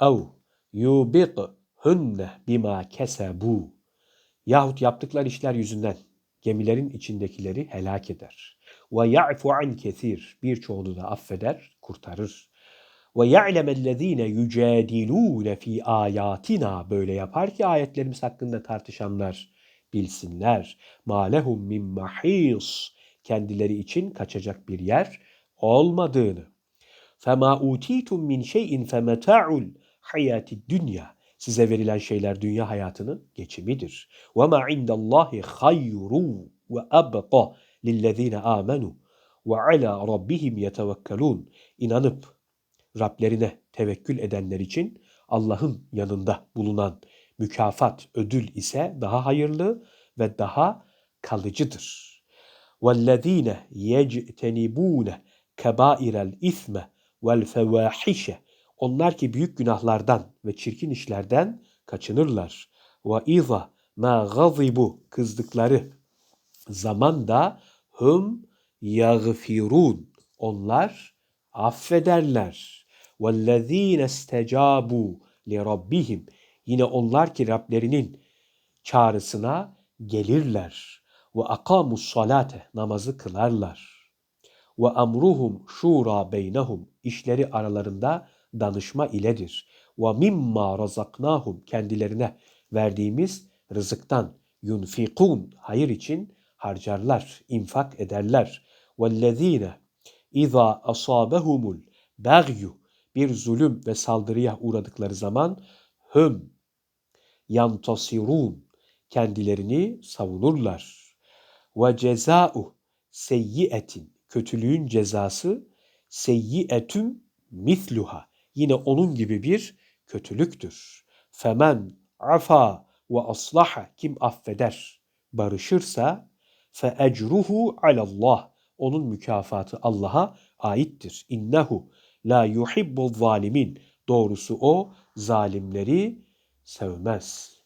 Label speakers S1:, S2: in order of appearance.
S1: ev yubithunne bima kesebu yahut yaptıkları işler yüzünden gemilerin içindekileri helak eder. Ve ya'fu an kesir birçoğunu da affeder, kurtarır. Ve ya'lemellezine yücadilûne fi ayatina böyle yapar ki ayetlerimiz hakkında tartışanlar bilsinler. Ma lehum min mahis kendileri için kaçacak bir yer olmadığını. Fema utitum min şeyin femeta'ul hayati dünya. Size verilen şeyler dünya hayatının geçimidir. Ve ma indallahi hayru ve abqa lillezine amenu ve ala rabbihim yetevekkelun. İnanıp Rablerine tevekkül edenler için Allah'ın yanında bulunan mükafat, ödül ise daha hayırlı ve daha kalıcıdır. وَالَّذ۪ينَ يَجْتَنِبُونَ كَبَائِرَ الْاِثْمَ وَالْفَوَاحِشَ Onlar ki büyük günahlardan ve çirkin işlerden kaçınırlar. وَاِذَا مَا غَضِبُ Kızdıkları zaman da hum yagfirun. Onlar affederler. وَالَّذ۪ينَ اسْتَجَابُوا لِرَبِّهِمْ Yine onlar ki Rablerinin çağrısına gelirler. Ve akamus salate namazı kılarlar. Ve amruhum şura beynehum işleri aralarında danışma iledir. Ve mimma razaknahum kendilerine verdiğimiz rızıktan yunfikun hayır için harcarlar, infak ederler. Vellezine iza asabehumul bagyu bir zulüm ve saldırıya uğradıkları zaman hüm yantasirun kendilerini savunurlar. Ve ceza'u seyyiyetin kötülüğün cezası seyyietüm misluha yine onun gibi bir kötülüktür. Femen afa ve aslaha kim affeder, barışırsa fe ecruhu alallah onun mükafatı Allah'a aittir. İnnehu la yuhibbu zalimin. Doğrusu o zalimleri sevmez.